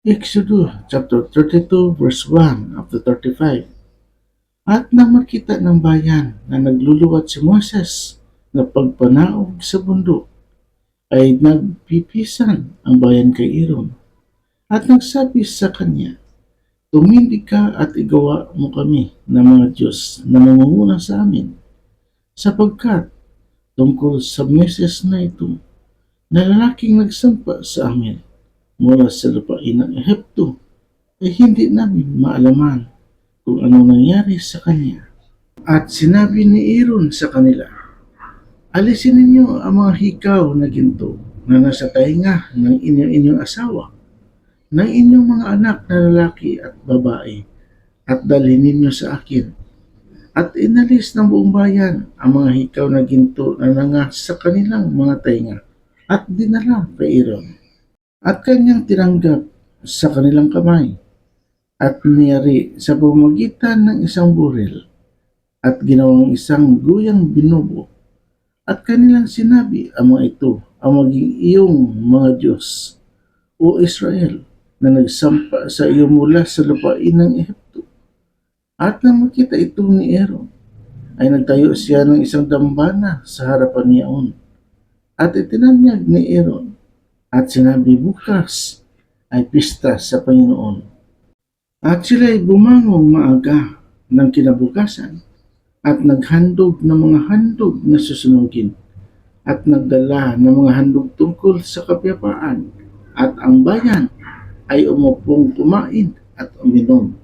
Exodus chapter 32 verse 1 up to 35. At nang makita ng bayan na nagluluwat si Moses na pagpanaog sa bundok, ay nagpipisan ang bayan kay Aaron. At nagsabi sa kanya, Tumindi ka at igawa mo kami ng mga Diyos na mangunguna sa amin, sapagkat tungkol sa Moses na ito, na lalaking nagsampa sa amin mula sa lupain ng Ehipto, ay hindi namin maalaman kung ano nangyari sa kanya. At sinabi ni Aaron sa kanila, Alisin ninyo ang mga hikaw na ginto na nasa tainga ng inyong-inyong asawa, ng inyong mga anak na lalaki at babae, at dalhin ninyo sa akin. At inalis ng buong bayan ang mga hikaw na ginto na nanga sa kanilang mga tainga, at dinala kay Aaron. At kanyang tinanggap sa kanilang kamay, at niyari sa pamagitan ng isang buril, at ginawang isang guyang binubo at kanilang sinabi ang mga ito ang maging iyong mga Diyos, O Israel, na nagsampa sa iyo mula sa lupain ng Ehipto. At nang makita ito ni Aaron, ay nagtayo siya ng isang dambana sa harapan niyaon. At itinanyag ni Aaron, at sinabi bukas ay pista sa Panginoon. At sila'y bumangong maaga ng kinabukasan at naghandog ng mga handog na susunugin at nagdala ng mga handog tungkol sa kapayapaan at ang bayan ay umupong kumain at uminom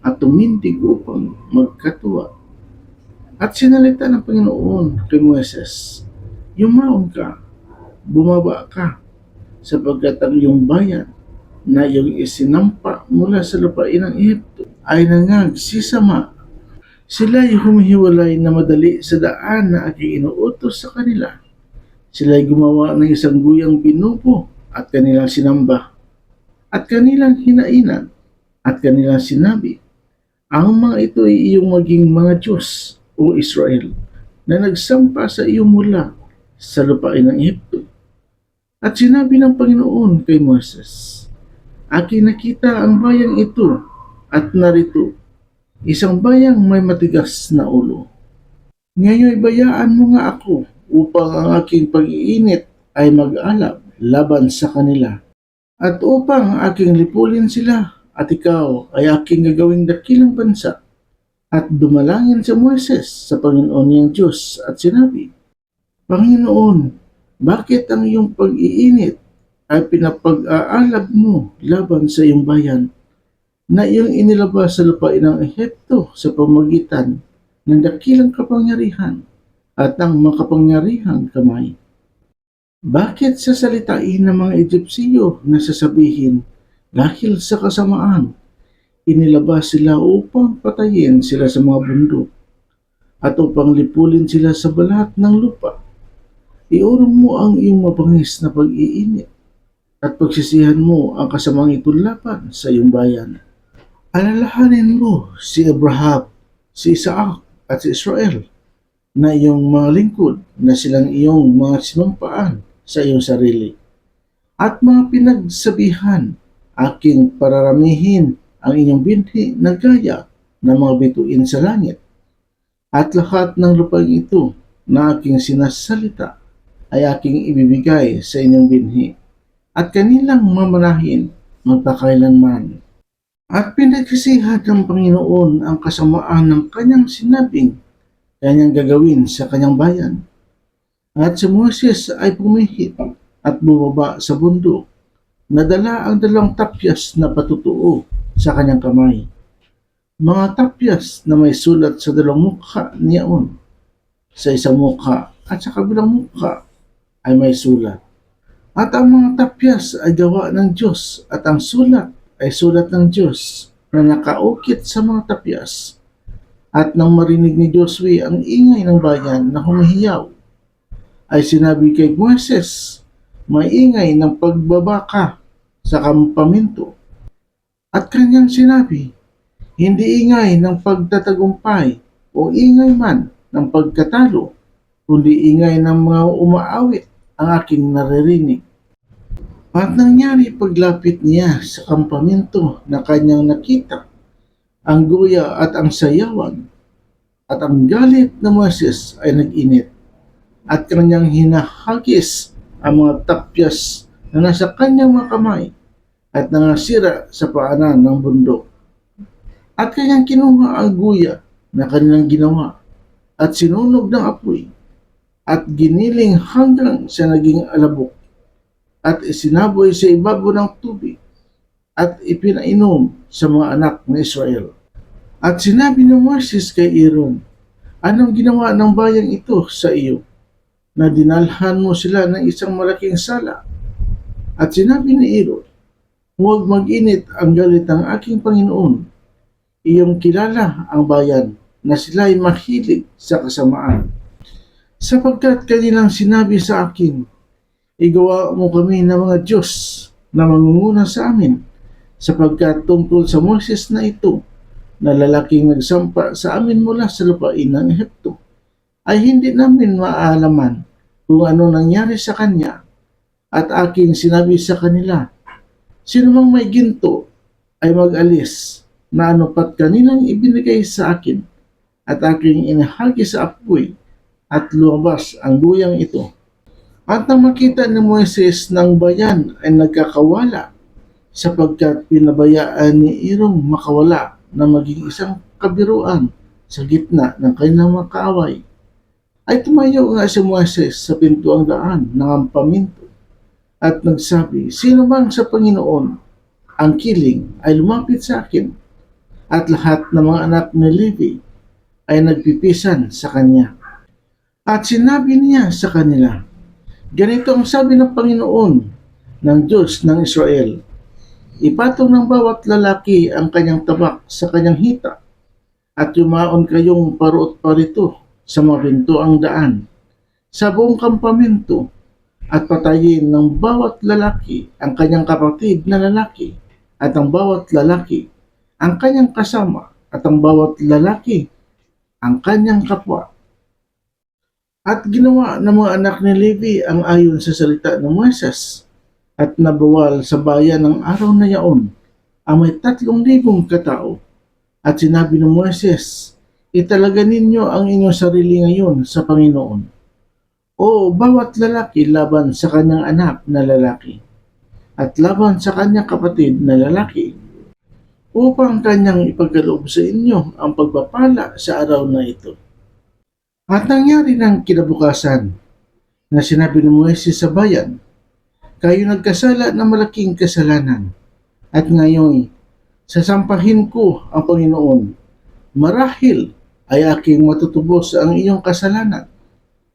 at tumindig upang magkatuwa. At sinalita ng Panginoon kay Moises, Yumaon ka, bumaba ka, sapagkat ang iyong bayan na iyong isinampa mula sa lupain ng Ehipto ay nangagsisama Sila'y humihiwalay na madali sa daan na aking inuutos sa kanila. Sila'y gumawa ng isang guyang binubo at kanilang sinamba. At kanilang hinainan at kanilang sinabi, Ang mga ito ay iyong maging mga Diyos, o Israel, na nagsampa sa iyo mula sa lupain ng Ehipto. At sinabi ng Panginoon kay Moses, Aking nakita ang bayang ito at narito Isang bayang may matigas na ulo. Ngayon bayaan mo nga ako upang ang aking pag-iinit ay mag-alab laban sa kanila. At upang aking lipulin sila at ikaw ay aking gagawing dakilang bansa. At dumalangin sa Moises sa Panginoon niyang Diyos at sinabi, Panginoon, bakit ang iyong pag-iinit ay pinapag-aalab mo laban sa iyong bayan na iyong inilabas sa lupain ng Ehipto sa pamagitan ng dakilang kapangyarihan at ang makapangyarihang kamay. Bakit sasalitain ng mga Egyptiyo na sasabihin dahil sa kasamaan, inilabas sila upang patayin sila sa mga bundok at upang lipulin sila sa balat ng lupa. Iurong mo ang iyong mabangis na pag-iinit at pagsisihan mo ang kasamang itulapan sa iyong bayan alalahanin mo si Abraham, si Isaac at si Israel na iyong mga lingkod na silang iyong mga sinumpaan sa iyong sarili. At mga pinagsabihan, aking pararamihin ang inyong binhi na gaya ng mga bituin sa langit. At lahat ng lupang ito na aking sinasalita ay aking ibibigay sa inyong binhi at kanilang mamanahin magpakailanman. At pinagsisihan ng Panginoon ang kasamaan ng kanyang sinabing kanyang gagawin sa kanyang bayan. At si Moses ay pumihit at bumaba sa bundok. Nadala ang dalawang tapyas na patutuo sa kanyang kamay. Mga tapyas na may sulat sa dalawang mukha niyaon. Sa isang mukha at sa kabilang mukha ay may sulat. At ang mga tapyas ay gawa ng Diyos at ang sulat ay sulat ng Diyos na nakaukit sa mga tapyas. At nang marinig ni Josue ang ingay ng bayan na humihiyaw, ay sinabi kay Moises, may ingay ng pagbabaka sa kampamento. At kanyang sinabi, hindi ingay ng pagtatagumpay o ingay man ng pagkatalo, kundi ingay ng mga umaawit ang aking naririnig. At nangyari paglapit niya sa kampamento na kanyang nakita, ang guya at ang sayawan, at ang galit na Moses ay nag-init, at kanyang hinahagis ang mga tapyas na nasa kanyang mga kamay, at nangasira sa paanan ng bundok. At kanyang kinuha ang guya na kanilang ginawa, at sinunog ng apoy, at giniling hanggang sa naging alabok at isinaboy sa ibabaw ng tubig at ipinainom sa mga anak ng Israel. At sinabi ng Moses kay Aaron, Anong ginawa ng bayang ito sa iyo? Na dinalhan mo sila ng isang malaking sala. At sinabi ni Aaron, Huwag mag-init ang galit ng aking Panginoon. Iyong kilala ang bayan na sila ay mahilig sa kasamaan. Sapagkat kanilang sinabi sa akin, Igawa mo kami ng mga Diyos na mangunguna sa amin, sapagkat tungkol sa Moses na ito, na lalaking nagsampa sa amin mula sa lupain ng Ehipto, ay hindi namin maalaman kung ano nangyari sa kanya at aking sinabi sa kanila, sino mang may ginto ay mag-alis na ano pat kanilang ibinigay sa akin at aking inahagi sa apoy at lumabas ang guyang ito. At nang makita ni Moises ng bayan ay nagkakawala sapagkat pinabayaan ni Irong makawala na maging isang kabiruan sa gitna ng kanilang mga kaaway. Ay tumayo nga si Moises sa pintuang daan ng ampaminto at nagsabi, Sino bang sa Panginoon ang kiling ay lumapit sa akin at lahat ng mga anak ni Levi ay nagpipisan sa kanya. At sinabi niya sa kanila, Ganito ang sabi ng Panginoon ng Diyos ng Israel. Ipatong ng bawat lalaki ang kanyang tabak sa kanyang hita at yumaon kayong paruot parito sa mga pintuang daan sa buong kampamento at patayin ng bawat lalaki ang kanyang kapatid na lalaki at ang bawat lalaki ang kanyang kasama at ang bawat lalaki ang kanyang kapwa at ginawa ng mga anak ni Levi ang ayon sa salita ng Moises at nabawal sa bayan ng araw na yaon ang may tatlong libong katao. At sinabi ng Moises, italaga ninyo ang inyong sarili ngayon sa Panginoon. O bawat lalaki laban sa kanyang anak na lalaki at laban sa kanyang kapatid na lalaki upang kanyang ipagkaloob sa inyo ang pagpapala sa araw na ito at nangyari ng kinabukasan na sinabi ni Moises sa bayan, kayo nagkasala ng malaking kasalanan at ngayon sasampahin ko ang Panginoon. Marahil ay aking matutubos ang iyong kasalanan.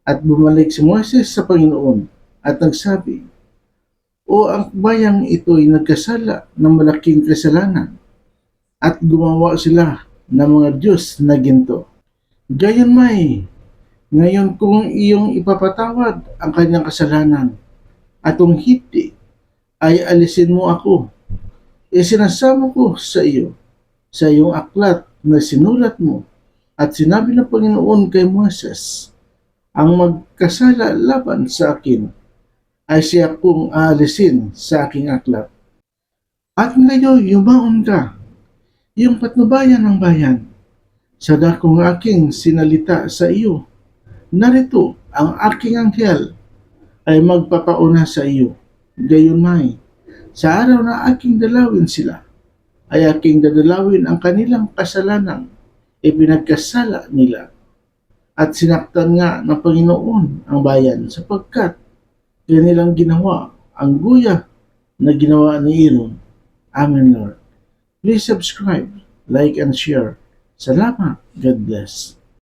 At bumalik si Moises sa Panginoon at nagsabi, O ang bayang ito ay nagkasala ng malaking kasalanan at gumawa sila ng mga Diyos na ginto. Gayon may, ngayon kung iyong ipapatawad ang kanyang kasalanan at kung hindi, ay alisin mo ako. Isinasama ko sa iyo, sa iyong aklat na sinulat mo at sinabi ng Panginoon kay Moses, ang magkasala laban sa akin ay siya kong aalisin sa aking aklat. At ngayon yumaon ka, yung patnubayan ng bayan, sa dakong aking sinalita sa iyo Narito, ang aking anghel ay magpapauna sa iyo. Gayon may, sa araw na aking dalawin sila, ay aking dadalawin ang kanilang kasalanan, ipinagkasala nila. At sinaktan nga ng Panginoon ang bayan sapagkat kanilang ginawa ang guya na ginawa ni Aaron. Amen, Lord. Please subscribe, like, and share. Salamat. God bless.